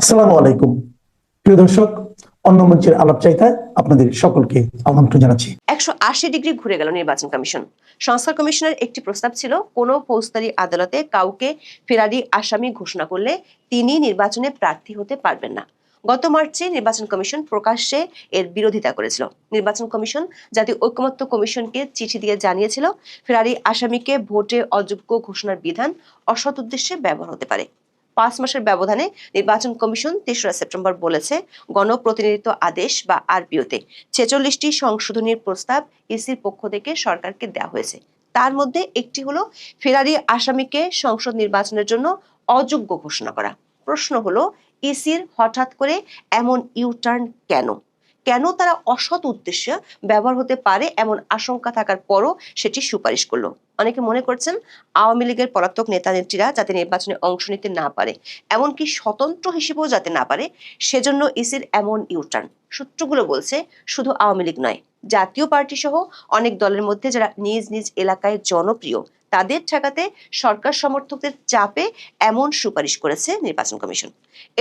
আসসালামু আলাইকুম। প্রিয় দর্শক, অন্য মঞ্চের আলাপ চাইতায় আপনাদের সকলকে আমন্ত্রণ জানাচ্ছি। একশো আশি ডিগ্রি ঘুরে গেল নির্বাচন কমিশন। সংস্কার কমিশনের একটি প্রস্তাব ছিল, কোনো ফৌজদারি আদালতে কাউকে ফেরারি আসামি ঘোষণা করলে তিনি নির্বাচনে প্রার্থী হতে পারবেন না। গত মার্চে নির্বাচন কমিশন প্রকাশ্যে এর বিরোধিতা করেছিল। নির্বাচন কমিশন জাতীয় ঐকমত্য কমিশনকে চিঠি দিয়ে জানিয়েছিল, ফেরারি আসামিকে ভোটে অযোগ্য ঘোষণার বিধান অসৎ উদ্দেশ্যে ব্যবহার হতে পারে। পাঁচ মাসের ব্যবধানে নির্বাচন কমিশন তেসরা সেপ্টেম্বর বলেছে, গণপ্রতিনিধিত্ব আদেশ বা আরপিওতে ছেচল্লিশটি সংশোধনীর প্রস্তাব ইসির পক্ষ থেকে সরকারকে দেওয়া হয়েছে। তার মধ্যে একটি হলো, ফেরারি আসামিকে সংসদ নির্বাচনের জন্য অযোগ্য ঘোষণা করা। প্রশ্ন হলো, ইসির হঠাৎ করে এমন ইউটার্ন কেন? কেন তারা অসৎ উদ্দেশ্যে ব্যবহার হতে পারে এমন আশঙ্কা থাকার পরও সেটি সুপারিশ করল? অনেকে মনে করছেন আওয়ামী লীগের পলাতক নেতা নেত্রীরা যাতে নির্বাচনে অংশ নিতে না পারে, এমনকি স্বতন্ত্র হিসেবেও যাতে না পারে, সেজন্য ইসির এমন ইউটার্ন। সূত্রগুলো বলছে শুধু আওয়ামী লীগ নয়, জাতীয় পার্টি সহ অনেক দলের মধ্যে যারা নিজ নিজ এলাকায় জনপ্রিয়, তাদের ঠেকাতে সরকার সমর্থকদের চাপে এমন সুপারিশ করেছে নির্বাচন কমিশন।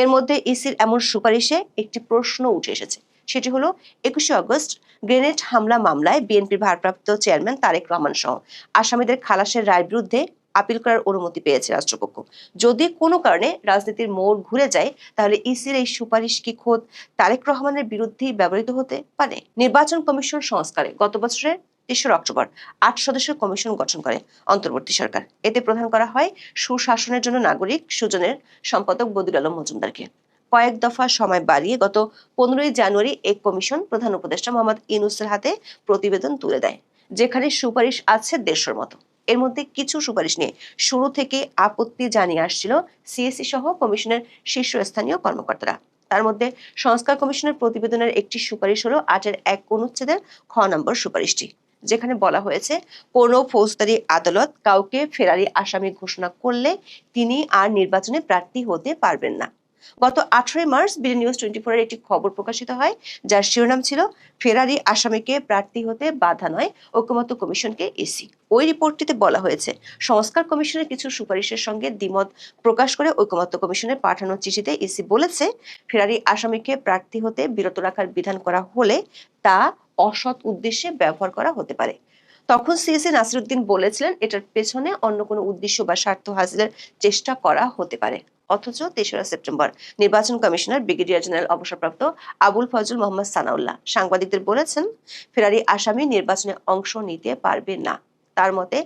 এর মধ্যে ইসির এমন সুপারিশে একটি প্রশ্ন উঠে এসেছে, সেটি হলো একুশে আগস্ট গ্রেনেড হামলা মামলায় বিএনপির ভারপ্রাপ্ত চেয়ারম্যান তারেক রহমান সহ আসামিদের খালাসের রায়ের বিরুদ্ধে আপিল করার অনুমতি পেয়েছে রাষ্ট্রপক্ষ। যদি কোনো কারণে রাজনীতির মোড় ঘুরে যায়, তাহলে ইসির এই সুপারিশ কি খোদ তারেক রহমানের বিরুদ্ধেই ব্যবহৃত হতে পারে? নির্বাচন কমিশন সংস্কারে গত বছরের তেসরা অক্টোবর আট সদস্যের কমিশন গঠন করে অন্তর্বর্তী সরকার। এতে প্রধান করা হয় সুশাসনের জন্য নাগরিক সুজনের সম্পাদক বদির আলম মজুমদারকে। কয়েক দফা সময় বাড়িয়ে গত পনেরোই জানুয়ারি এক কমিশন প্রধান উপদেষ্টা মোহাম্মদ ইউনুসের হাতে প্রতিবেদন তুলে দেয়, যেখানে সুপারিশ আছে দেড়শোর মতো। এর মধ্যে কিছু সুপারিশ নিয়ে শুরু থেকে আপত্তি জানিয়ে আসছিল সিএসসি সহ কমিশনের শীর্ষস্থানীয় কর্মকর্তারা। তার মধ্যে সংস্কার কমিশনের প্রতিবেদনের একটি সুপারিশ হলো আটের এক অনুচ্ছেদের খ নম্বর সুপারিশটি, যেখানে বলা হয়েছে, কোনো ফৌজদারি আদালত কাউকে ফেরারি আসামি ঘোষণা করলে তিনি আর নির্বাচনে প্রার্থী হতে পারবেন না। গত আঠারোই মার্চ বিডি নিউজ টোয়েন্টি ফোরের একটি খবর প্রকাশিত হয়, যার শিরোনাম ছিল, ফেরারি আসামিকে প্রার্থী হতে বাধা নয়, ঐকমত্য কমিশনকে এসি। ওই রিপোর্টটিতে বলা হয়েছে, সংস্কার কমিশনের কিছু সুপারিশের সঙ্গে দ্বিমত প্রকাশ করে ঐকমত্য কমিশনের পাঠানো চিঠিতে ইসি বলেছে, ফেরারি আসামিকে প্রার্থী হতে বিরত রাখার বিধান করা হলে তা অসৎ উদ্দেশ্যে ব্যবহার করা হতে পারে। তখন সিএসি নাসিরুদ্দিন বলেছিলেন, এটার পেছনে অন্য কোনো উদ্দেশ্য বা স্বার্থ হাসিলের চেষ্টা করা হতে পারে। অথচ তেসরা সেপ্টেম্বর। নির্বাচন কমিশনার ব্রিগেডিয়ার জেনারেল অবসরপ্রাপ্ত আবুল ফজল মোহাম্মদ সানাউল্লাহ সাংবাদিকদের বলেছেন, ফেরারি আসামি নির্বাচনে অংশ নিতে পারবে না। তার মতে,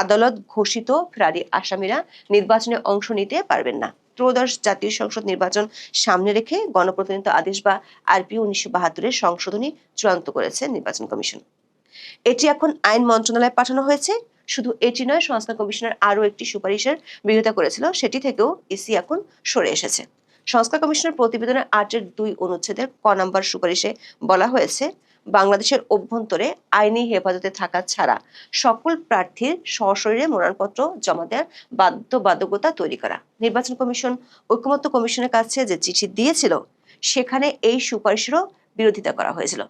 আদালত ঘোষিত ফেরারি আসামিরা নির্বাচনে অংশ নিতে পারবেন না। ত্রয়োদশ জাতীয় সংসদ নির্বাচন সামনে রেখে গণপ্রতিনিধিত্ব আদেশ বা আরপি উনিশশো বাহাত্তরের সংশোধনী চূড়ান্ত করেছে নির্বাচন কমিশন। এটি এখন আইন মন্ত্রণালয়ে পাঠানো হয়েছে। শুধু এটি নয় সংস্কার কমিশনের আরও একটি সুপারিশের বিরোধিতা করেছিল, সেটি থেকেও ইসি এখন সরে এসেছে। সংস্কার কমিশনের প্রতিবেদনের আটের দুই অনুচ্ছেদের ক নাম্বার সুপারিশে বলা হয়েছে, বাংলাদেশের অভ্যন্তরে আইনি হেফাজতে থাকা ছাড়া সকল প্রার্থীর সশরীরে মনোনয়নপত্র জমা দেওয়ার বাধ্যবাধকতা তৈরি করা। নির্বাচন কমিশন, ঐকমত্য কমিশনের কাছে যে চিঠি দিয়েছিল, সেখানে এই সুপারিশেরও বিরোধিতা করা হয়েছিল।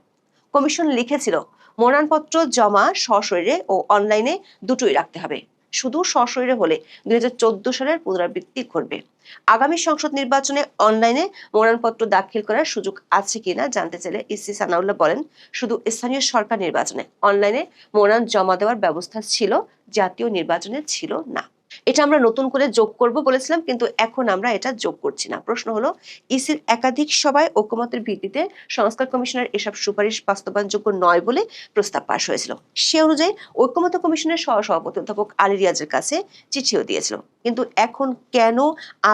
কমিশন লিখেছিল, মনোনয়নপত্র জমা সশরীরে ও অনলাইনে দুটোই রাখতে হবে। শুধু সশরীরে হলে দুই হাজার চোদ্দ সালের পুনরাবৃত্তি ঘটবে। আগামী সংসদ নির্বাচনে অনলাইনে মনোনয়নপত্র দাখিল করার সুযোগ আছে কিনা জানতে চাইলে ইসি সানাউল্লাহ বলেন, শুধু স্থানীয় সরকার নির্বাচনে, অনলাইনে মনোনয়ন জমা দেওয়ার ব্যবস্থা ছিল, জাতীয় নির্বাচনে ছিল না। এটা আমরা নতুন করে যোগ করব বলেছিলাম, কিন্তু এখন আমরা এটা যোগ করছি না। প্রশ্ন হলো, ইসির একাধিক সভায় ঐকমতের ভিত্তিতে সংস্কার কমিশনের এসব সুপারিশ বাস্তবায়নযোগ্য নয় বলে প্রস্তাব পাশ হয়েছিল। সে অনুযায়ী ঐকমত্য কমিশনের সহ সভাপতি অধ্যাপক আলী রিয়াজের কাছে চিঠিও দিয়েছিল। কিন্তু এখন কেন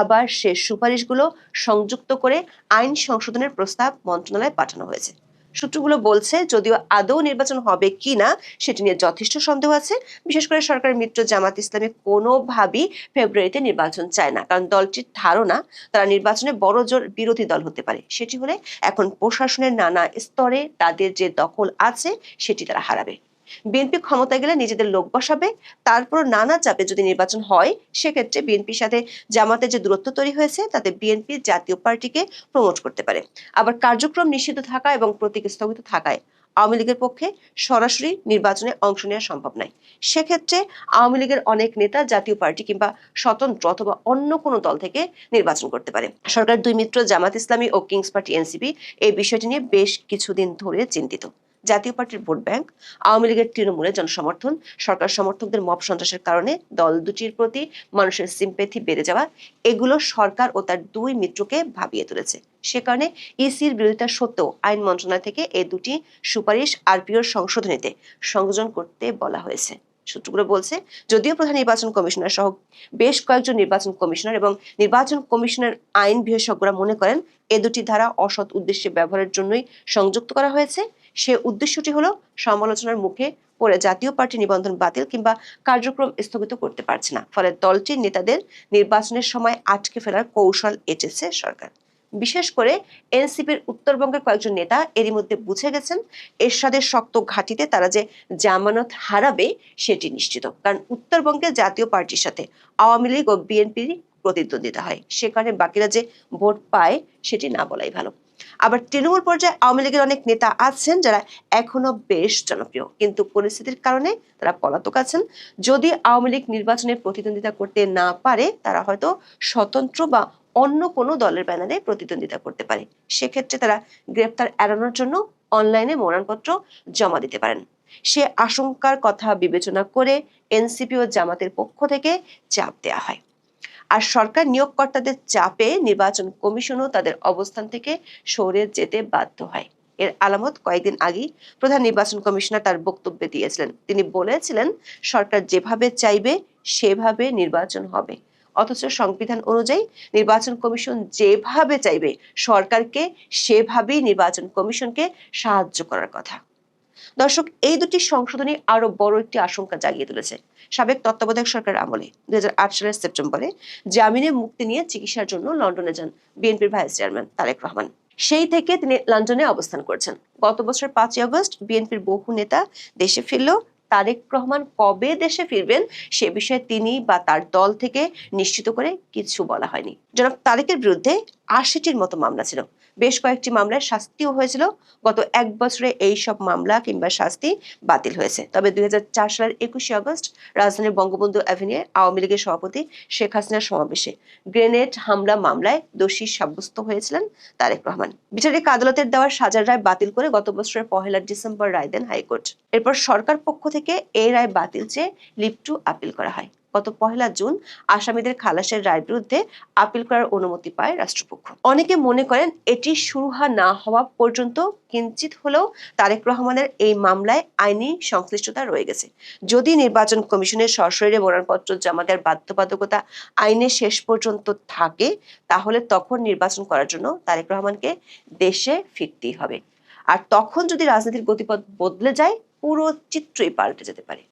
আবার সে সুপারিশগুলো সংযুক্ত করে আইন সংশোধনের প্রস্তাব মন্ত্রণালয়ে পাঠানো হয়েছে? সূত্রগুলো বলছে, যদিও আদৌ নির্বাচন হবে কি না সেটি নিয়ে যথেষ্ট সন্দেহ আছে। বিশেষ করে সরকার মিত্র জামাত ইসলামী কোনোভাবেই ফেব্রুয়ারিতে নির্বাচন চায় না। কারণ দলটির ধারণা, তারা নির্বাচনে বড় জোর বিরোধী দল হতে পারে। সেটি হলে এখন প্রশাসনের নানা স্তরে তাদের যে দখল আছে, সেটি তারা হারাবে। বিএনপি ক্ষমতায় গেলে নিজেদের লোক বসাবে তারপর নানা চাপে যদি নির্বাচন হয়, সেক্ষেত্রে বিএনপির সাথে জামাতের যে দূরত্ব তৈরি হয়েছে, তাতে বিএনপি জাতীয় পার্টিকে প্রমোট করতে পারে। আবার কার্যক্রম নিষিদ্ধ থাকা এবং প্রতীক স্থগিত থাকায় আওয়ামী লীগের পক্ষে সরাসরি নির্বাচনে অংশ নেওয়া সম্ভব নয়। সেক্ষেত্রে আওয়ামী লীগের অনেক নেতা জাতীয় পার্টি কিংবা স্বতন্ত্র অথবা অন্য কোনো দল থেকে নির্বাচন করতে পারে। সরকার দুই মিত্র জামাত ইসলামী ও কিংস পার্টি এনসিপি এই বিষয়টি নিয়ে বেশ কিছুদিন ধরে চিন্তিত। জাতীয় পার্টির ভোট ব্যাংক, আওয়ামী লীগের তৃণমূলের জনসমর্থন, সরকার সমর্থকদের মব সন্ত্রাসের কারণে দল দুটির প্রতি মানুষের সিম্পেথি বেড়ে যাওয়া, এগুলো সরকার ও তার দুই মিত্রকে ভাবিয়ে তুলেছে। সে কারণে ইসির বিরোধিতা সত্ত্বেও আইন মন্ত্রণালয় থেকে এই দুটি সুপারিশ আরপিওর সংশোধনীতে সংযোজন করতে বলা হয়েছে। সূত্রগুলো বলছে, যদিও প্রধান নির্বাচন কমিশনার সহ বেশ কয়েকজন নির্বাচন কমিশনার এবং নির্বাচন কমিশনের আইন বিশেষজ্ঞরা মনে করেন, এ দুটি ধারা অসৎ উদ্দেশ্যে ব্যবহারের জন্যই সংযুক্ত করা হয়েছে। সে উদ্দেশ্যটি হলো সমালোচনার মুখে পড়ে জাতীয় পার্টি নিবন্ধন বাতিল কিংবা কার্যক্রম স্থগিত করতে পারছে না। ফলে দলটির নেতাদের নির্বাচনের সময় আটকে ফেলার কৌশল এঁটেছে সরকার। বিশেষ করে এনসিপির উত্তরবঙ্গের কয়েকজন নেতা এরই মধ্যে বুঝে গেছেন, এরশাদের শক্ত ঘাটিতে তারা যে জামানত হারাবে সেটি নিশ্চিত। কারণ উত্তরবঙ্গে জাতীয় পার্টির সাথে আওয়ামী লীগ ও বিএনপির প্রতিদ্বন্দ্বিতা হয়। সে কারণে বাকিরা যে ভোট পায় সেটি না বলাই ভালো। আবার তৃণমূল পর্যায়ে আওয়ামী লীগের অনেক নেতা আছেন যারা এখনও বেশ জনপ্রিয়। কিন্তু পরিস্থিতির কারণে তারা পলাতক আছেন। যদি আওয়ামী লীগ নির্বাচনে প্রতিদ্বন্দ্বিতা করতে না পারে, তারা হয়তো স্বতন্ত্র বা অন্য কোনো দলের ব্যানারে প্রতিদ্বন্দ্বিতা করতে পারে। সেক্ষেত্রে তারা গ্রেপ্তার এড়ানোর জন্য অনলাইনে মনোনয়নপত্র জমা দিতে পারেন। সে আশঙ্কার কথা বিবেচনা করে এনসিপি ও জামাতের পক্ষ থেকে চাপ দেওয়া হয়। আর সরকার নিয়োগকর্তাদের চাপে নির্বাচন কমিশনও তাদের অবস্থান থেকে সরে যেতে বাধ্য হয়। এর আলামত কয়েকদিন আগেই প্রধান নির্বাচন কমিশনার তার বক্তব্যে দিয়েছিলেন। তিনি বলেছিলেন, সরকার যেভাবে চাইবে, সেভাবে নির্বাচন হবে। অথচ সংবিধান অনুযায়ী নির্বাচন কমিশন যেভাবে চাইবে, সরকারকে সেভাবেই নির্বাচন কমিশনকে সাহায্য করার কথা। দর্শক, এই দুটি সংশোধনী আরও বড় একটি আশঙ্কা জাগিয়ে তুলেছে। সাবেক তত্ত্বাবধায়ক সরকার আমলে দুই সালের সেপ্টেম্বরে জামিনে মুক্তি নিয়ে চিকিৎসার জন্য লন্ডনে যান বিএনপির ভাইস চেয়ারম্যান তারেক রহমান। সেই থেকে তিনি লন্ডনে অবস্থান করছেন। গত বছর পাঁচই আগস্ট বিএনপির বহু নেতা দেশে ফিরলেও তারেক রহমান কবে দেশে ফিরবেন সে বিষয়ে তিনি বা তার দল থেকে নিশ্চিত করে কিছু বলা হয়নি। জনাব তারেকের বিরুদ্ধে আশিটির মতো মামলা ছিল। বেশ কয়েকটি মামলায় শাস্তিও হয়েছিল। গত এক বছরে এই সব মামলা কিংবা শাস্তি বাতিল হয়েছে। তবে দুই সালের একুশে আগস্ট রাজধানীর বঙ্গবন্ধু অ্যাভিনিউয়ে আওয়ামী লীগের সভাপতি শেখ হাসিনার সমাবেশে গ্রেনেড হামলা মামলায় দোষী সাব্যস্ত হয়েছিলেন তারেক রহমান। বিচারিক আদালতের দেওয়া সাজার রায় বাতিল করে গত বছরের পহেলা ডিসেম্বর রায় দেন হাইকোর্ট। এরপর সরকার পক্ষ থেকে এই রায় বাতিল চেয়ে লিভ টু আপিল করা হয়। গত পহেলা জুন আসামিদের খালাসের রায়ের বিরুদ্ধে আপিল করার অনুমতি পায় রাষ্ট্রপক্ষ। অনেকে মনে করেন এটি সুরহা না হওয়া পর্যন্ত কিঞ্চিত হলেও তারেক রহমানের এই মামলায় আইনি সংশ্লিষ্টতা রয়ে গেছে। যদি নির্বাচন কমিশনের সশরীরে মনোনয়নপত্র জমা দেওয়ার বাধ্যবাধকতা আইনে শেষ পর্যন্ত থাকে, তাহলে তখন নির্বাচন করার জন্য তারেক রহমানকে দেশে ফিরতেই হবে। আর তখন যদি রাজনীতির গতিপথ বদলে যায়, পুরো চিত্রই পাল্টে যেতে পারে।